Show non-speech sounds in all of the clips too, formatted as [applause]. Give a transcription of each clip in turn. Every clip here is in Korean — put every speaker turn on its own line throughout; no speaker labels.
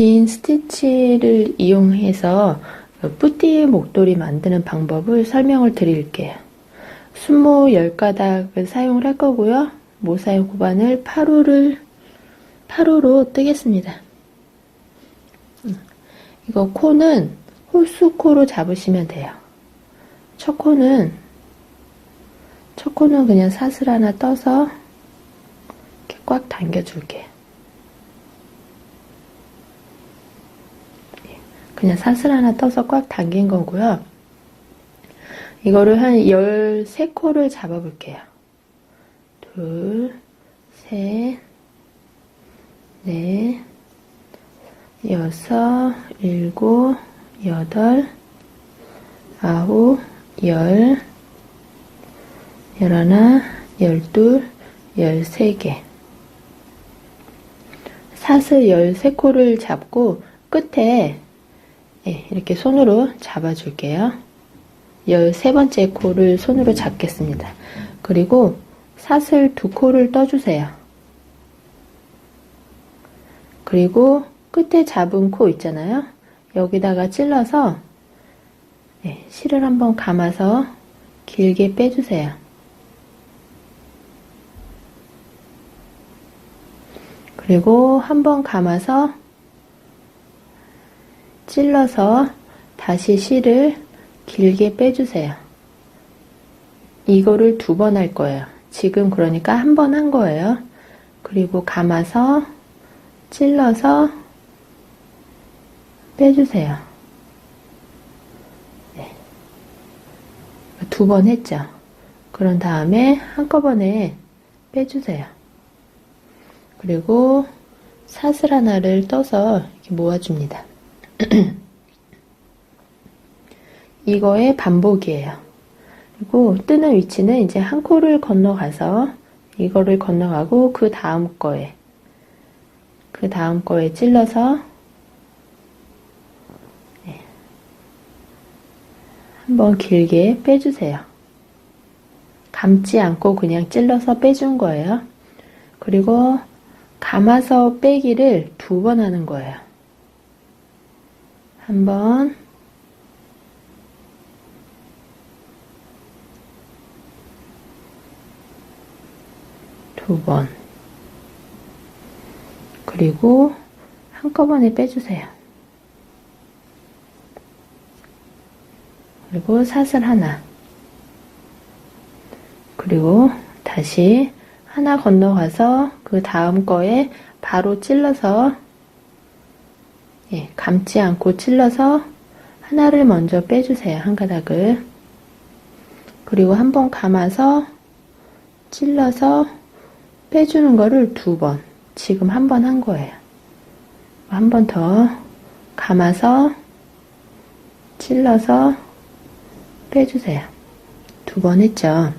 빈 스티치를 이용해서 뿌띠 목도리 만드는 방법을 설명을 드릴게요. 순모 10가닥을 사용을 할 거고요. 모사의 호반을 8호를 8호로 뜨겠습니다. 음, 이거 코는 홀수코로 잡으시면 돼요. 첫 코는 첫 코는 그냥 사슬 하나 떠서 이렇게 꽉 당겨줄게요. 그냥 사슬 하나 떠서 꽉 당긴 거고요. 이거를 한 13코를 잡아볼게요. 둘, 셋, 넷, 여섯, 일곱, 여덟, 아홉, 열, 열하나, 열둘, 열세 개. 사슬 열세 코를 잡고 끝에 예, 이렇게 손으로 잡아줄게요. 13번째 코를 손으로 잡겠습니다. 그리고 사슬 두 코를 떠주세요. 그리고 끝에 잡은 코 있잖아요. 여기다가 찔러서 예, 실을 한번 감아서 길게 빼주세요. 그리고 한번 감아서 찔러서 다시 실을 길게 빼주세요. 이거를 두 번 할 거예요. 지금 그러니까 한 번 한 거예요. 그리고 감아서 찔러서 빼주세요. 네. 두 번 했죠. 그런 다음에 한꺼번에 빼주세요. 그리고 사슬 하나를 떠서 모아줍니다. [clears throat] 이거의 반복이에요. 그리고 뜨는 위치는 이제 한 코를 건너가서 이거를 건너가고 그 다음 거에 그 다음 거에 찔러서 네. 한번 길게 빼주세요. 감지 않고 그냥 찔러서 빼준 거예요. 그리고 감아서 빼기를 두 번 하는 거예요. 한 번, 두 번, 그리고 한꺼번에 빼주세요. 그리고 사슬 하나, 그리고 다시 하나 건너가서 그 다음 거에 바로 찔러서 예, 감지 않고 찔러서 하나를 먼저 빼주세요. 한 가닥을. 그리고 한 번 감아서 찔러서 빼주는 거를 두 번. 지금 한 번 한 거예요. 한 번 더 감아서 찔러서 빼주세요. 두 번 했죠.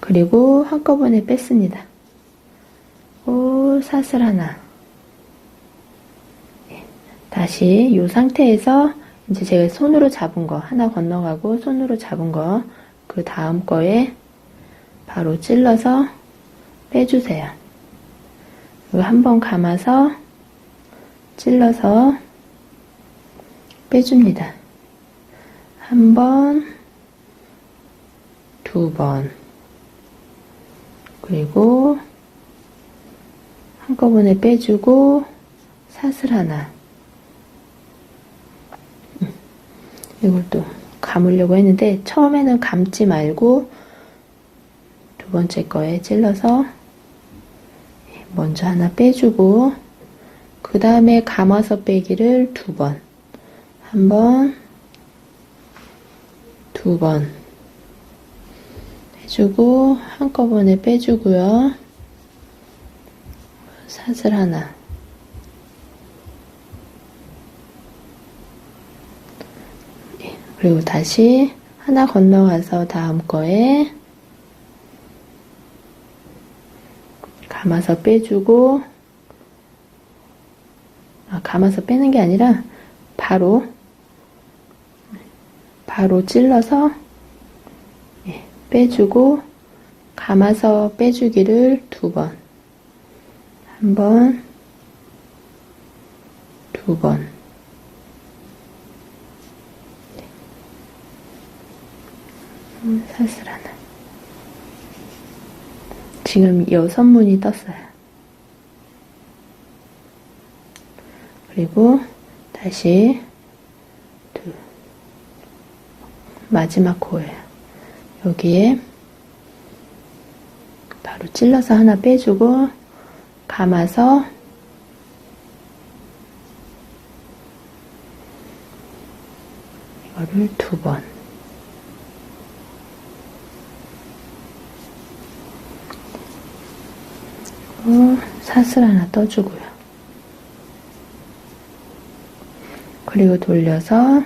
그리고 한꺼번에 뺐습니다. 오, 사슬 하나. 다시 이 상태에서 이제 제가 손으로 잡은 거 하나 건너가고 손으로 잡은 거 그 다음 거에 바로 찔러서 빼주세요. 그리고 한번 감아서 찔러서 빼줍니다. 한 번, 두 번, 그리고 한꺼번에 빼주고 사슬 하나 음, 이걸 또 감으려고 했는데 처음에는 감지 말고 두 번째 거에 찔러서 먼저 하나 빼주고 그 다음에 감아서 빼기를 두 번, 한 번, 두 번 해주고 한꺼번에 빼주고요. 사슬 하나 예, 그리고 다시 하나 건너가서 다음 거에 감아서 빼주고 아, 감아서 빼는 게 아니라 바로 바로 찔러서 예, 빼주고 감아서 빼주기를 두 번, 한 번, 두 번. 음, 하나. 지금 여섯 문이 떴어요. 그리고 다시 둘. 마지막 코예요. 여기에 바로 찔러서 하나 빼주고 감아서 이거를 두 번. 사슬 하나 떠주고요. 그리고 돌려서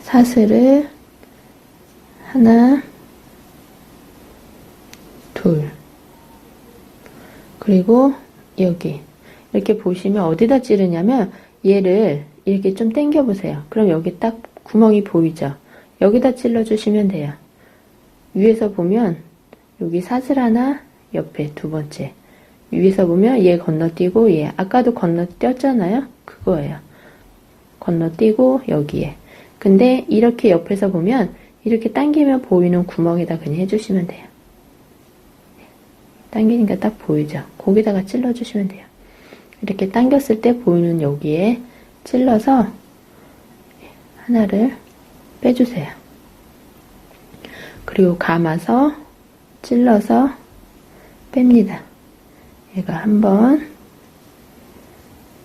사슬을 하나, 둘, 그리고 여기 이렇게 보시면 어디다 찌르냐면 얘를 이렇게 좀 당겨 보세요. 그럼 여기 딱 구멍이 보이죠? 여기다 찔러 주시면 돼요. 위에서 보면 여기 사슬 하나 옆에 두 번째 위에서 보면 얘 건너뛰고 얘 아까도 건너뛰었잖아요. 그거예요. 건너뛰고 여기에 근데 이렇게 옆에서 보면 이렇게 당기면 보이는 구멍에다 그냥 해주시면 돼요. 당기니까 딱 보이죠? 거기다가 찔러주시면 돼요. 이렇게 당겼을 때 보이는 여기에 찔러서 하나를 빼주세요. 그리고 감아서 찔러서 뺍니다. 얘가 한 번,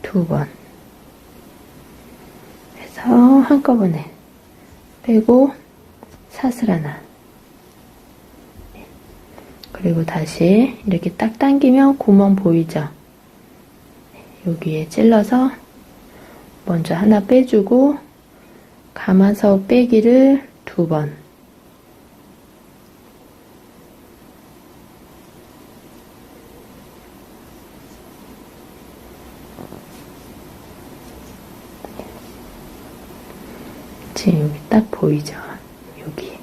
두 번. 해서 한꺼번에 빼고 사슬 하나. 그리고 다시 이렇게 딱 당기면 구멍 보이죠? 여기에 찔러서 먼저 하나 빼주고 감아서 빼기를 두 번. 지금 여기 딱 보이죠? 여기.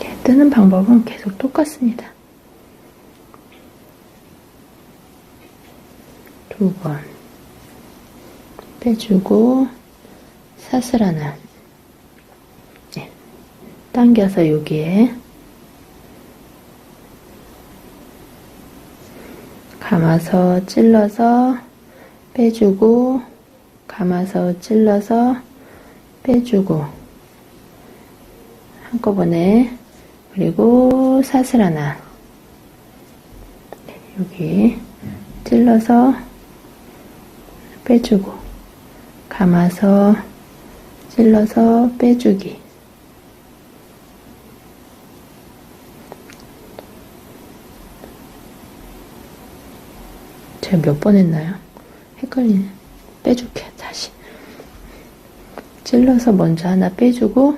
네, 뜨는 방법은 계속 똑같습니다. 두 번 빼주고 사슬 하나 네, 당겨서 여기에 감아서 찔러서 빼주고 감아서 찔러서 빼주고. 한꺼번에. 그리고 사슬 하나. 네, 여기 찔러서 빼주고. 감아서 찔러서 빼주기 제가 몇 번 했나요? 헷갈리네. 빼줄게, 다시. 찔러서 먼저 하나 빼주고,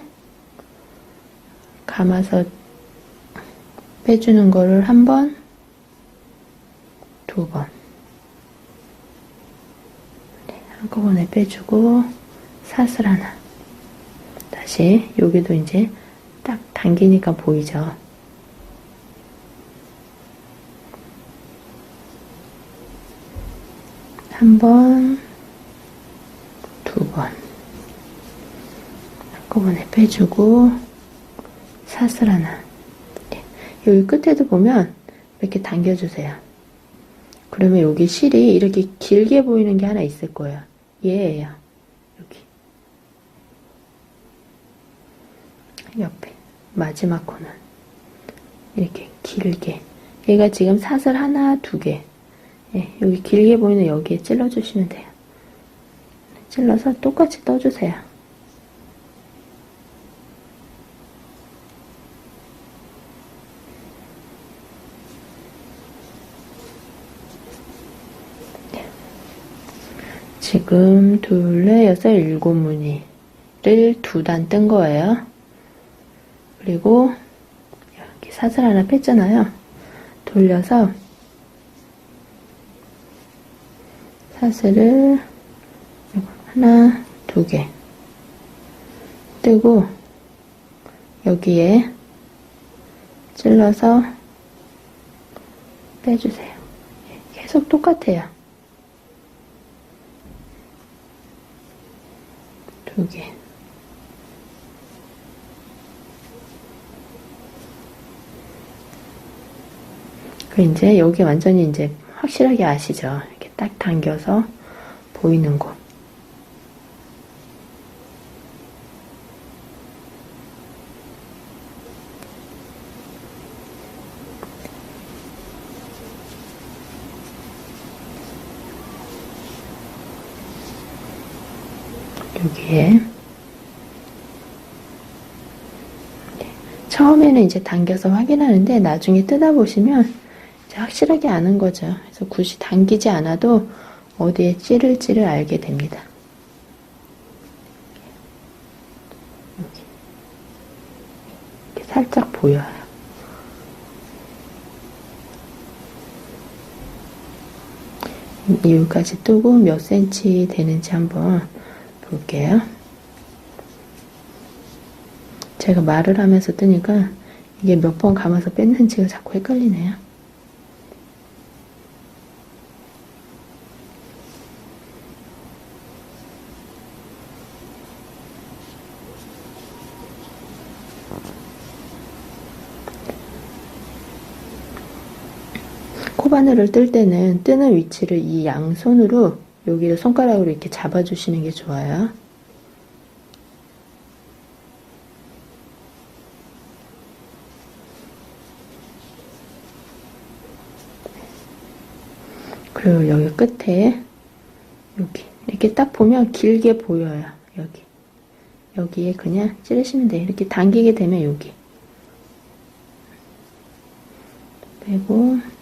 감아서 빼주는 거를 한 번, 두 번. 네, 한꺼번에 빼주고, 사슬 하나. 다시, 여기도 이제 딱 당기니까 보이죠? 한 번, 두 번. 한꺼번에 빼주고, 사슬 하나. 네. 여기 끝에도 보면 이렇게 당겨주세요. 그러면 여기 실이 이렇게 길게 보이는 게 하나 있을 거예요. 얘예요. 여기. 옆에. 마지막 코는. 이렇게 길게. 얘가 지금 사슬 하나, 두 개. 예, 여기 길게 보이는 여기에 찔러주시면 돼요. 찔러서 똑같이 떠주세요. 네. 지금 둘, 넷, 여섯, 일곱 무늬를 두 단 뜬 거예요. 그리고 여기 사슬 하나 뺐잖아요. 돌려서 사슬을 하나, 두 개. 뜨고 여기에 찔러서 빼주세요. 계속 똑같아요. 두 개. 그 이제 여기 완전히 이제 확실하게 아시죠? 딱 당겨서 보이는 곳. 여기에 처음에는 이제 당겨서 확인하는데 나중에 뜯어 보시면 이제 확실하게 아는 거죠. 그래서 굳이 당기지 않아도 어디에 찌를지를 알게 됩니다. 이렇게 살짝 보여요. 여기까지 뜨고 몇 센치 되는지 한번 볼게요. 제가 말을 하면서 뜨니까 이게 몇 번 감아서 뺐는지가 자꾸 헷갈리네요. 코바늘을 뜰 때는 뜨는 위치를 이 양손으로 여기를 손가락으로 이렇게 잡아주시는 게 좋아요. 그리고 여기 끝에 여기 이렇게 딱 보면 길게 보여요. 여기 여기에 그냥 찌르시면 돼요. 이렇게 당기게 되면 여기 빼고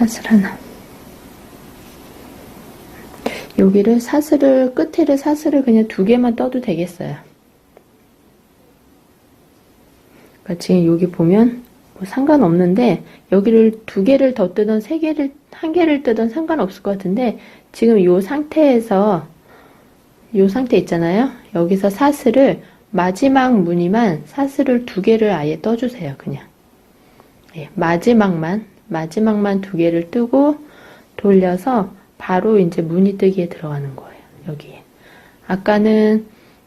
사슬 하나 여기를 사슬을 끝에를 사슬을 그냥 두 개만 떠도 되겠어요. 그러니까 지금 여기 보면 뭐 상관없는데 여기를 두 개를 더 뜨든 세 개를 한 개를 뜨든 상관없을 것 같은데 지금 이 상태에서 이 상태 있잖아요. 여기서 사슬을 마지막 무늬만 사슬을 두 개를 아예 떠주세요. 그냥 예, 마지막만 마지막만 두 개를 뜨고 돌려서 바로 이제 무늬 뜨기에 들어가는 거예요. 여기에 아까는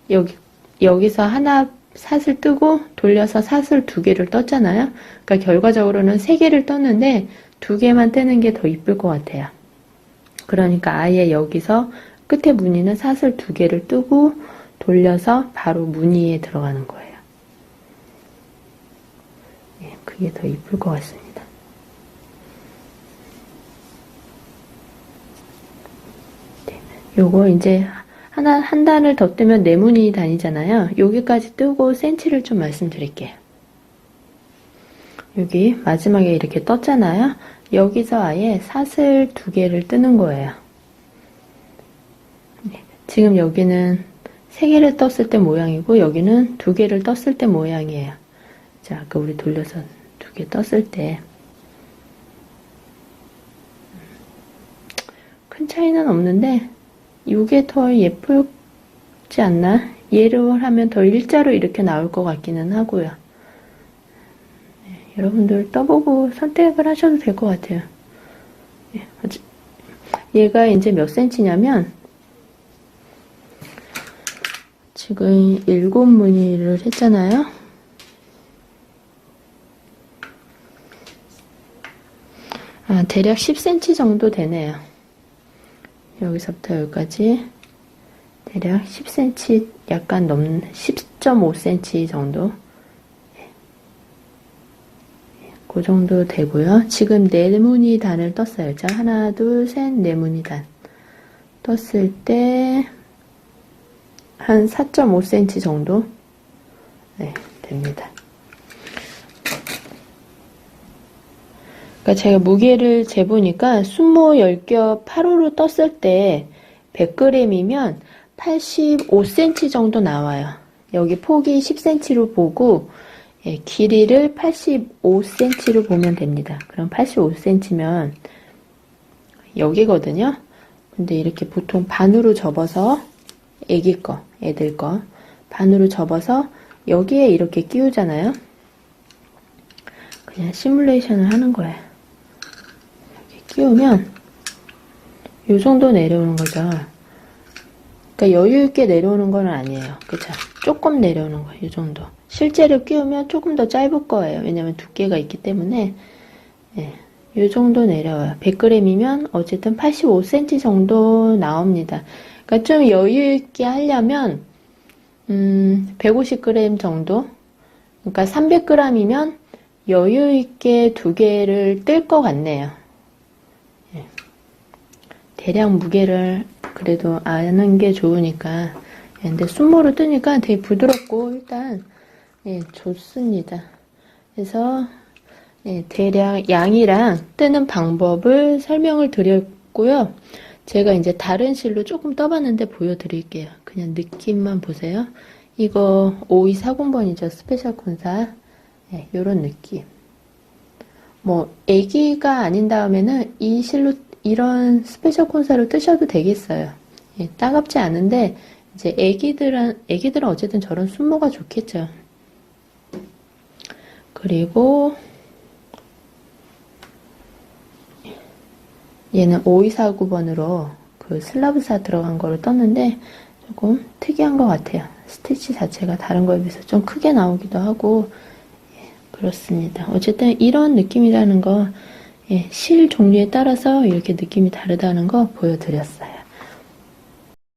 여기 여기서 하나 사슬 뜨고 돌려서 사슬 두 개를 떴잖아요. 그러니까 결과적으로는 세 개를 떴는데 두 개만 뜨는 게 더 이쁠 것 같아요. 그러니까 아예 여기서 끝에 무늬는 사슬 두 개를 뜨고 돌려서 바로 무늬에 들어가는 거예요. 예, 그게 더 이쁠 것 같습니다. 네, 요거 이제 하나, 한 단을 더 뜨면 네 무늬 단이잖아요. 여기까지 뜨고 센치를 좀 말씀드릴게요. 여기 마지막에 이렇게 떴잖아요. 여기서 아예 사슬 두 개를 뜨는 거예요. 네, 지금 여기는 세 개를 떴을 때 모양이고 여기는 두 개를 떴을 때 모양이에요. 자, 아까 우리 돌려서 두 개 떴을 때 큰 차이는 없는데 이게 더 예쁘지 않나? 얘로 하면 더 일자로 이렇게 나올 것 같기는 하고요. 네, 여러분들 떠보고 선택을 하셔도 될 것 같아요. 네, 얘가 이제 몇 센치냐면 지금 일곱 무늬를 했잖아요. 아, 대략 10cm 정도 되네요. 여기서부터 여기까지 대략 10cm 약간 넘는 10.5cm 정도 그 정도 되고요. 지금 네 무늬 단을 떴어요. 자 하나 둘 셋 네 무늬 단 떴을 때 한 4.5cm 정도 네, 됩니다. 그러니까 제가 무게를 재보니까 순모 10겹 8호로 떴을 때 100g이면 85cm 정도 나와요. 여기 폭이 10cm로 보고 예, 길이를 85cm로 보면 됩니다. 그럼 85cm면 여기거든요. 근데 이렇게 보통 반으로 접어서 애기 거, 애들 거 반으로 접어서 여기에 이렇게 끼우잖아요. 그냥 시뮬레이션을 하는 거예요. 끼우면 요 정도 내려오는 거죠. 그러니까 여유 있게 내려오는 건 아니에요. 그쵸? 조금 내려오는 거예요. 이 정도. 실제로 끼우면 조금 더 짧을 거예요. 왜냐면 두께가 있기 때문에 예, 이 정도 내려와요. 100g이면 어쨌든 85cm 정도 나옵니다. 그러니까 좀 여유 있게 하려면 음, 150g 정도. 그러니까 300g이면 여유 있게 두 개를 뜰 것 같네요. 예. 대략 무게를 그래도 아는 게 좋으니까. 예, 근데 순모로 뜨니까 되게 부드럽고 일단 예, 좋습니다. 그래서 예, 대략 양이랑 뜨는 방법을 설명을 드렸고요. 제가 이제 다른 실로 조금 떠봤는데 보여드릴게요. 그냥 느낌만 보세요. 이거 5240번이죠. 스페셜 콘사. 예, 요런 느낌. 뭐, 애기가 아닌 다음에는 이 실로, 이런 스페셜 콘사로 뜨셔도 되겠어요. 예, 따갑지 않은데, 이제 애기들은, 애기들은 어쨌든 저런 순모가 좋겠죠. 그리고, 얘는 5249번으로 그 슬라브사 들어간 거를 떴는데 조금 특이한 것 같아요. 스티치 자체가 다른 거에 비해서 좀 크게 나오기도 하고 예, 그렇습니다. 어쨌든 이런 느낌이라는 거, 예, 실 종류에 따라서 이렇게 느낌이 다르다는 거 보여드렸어요.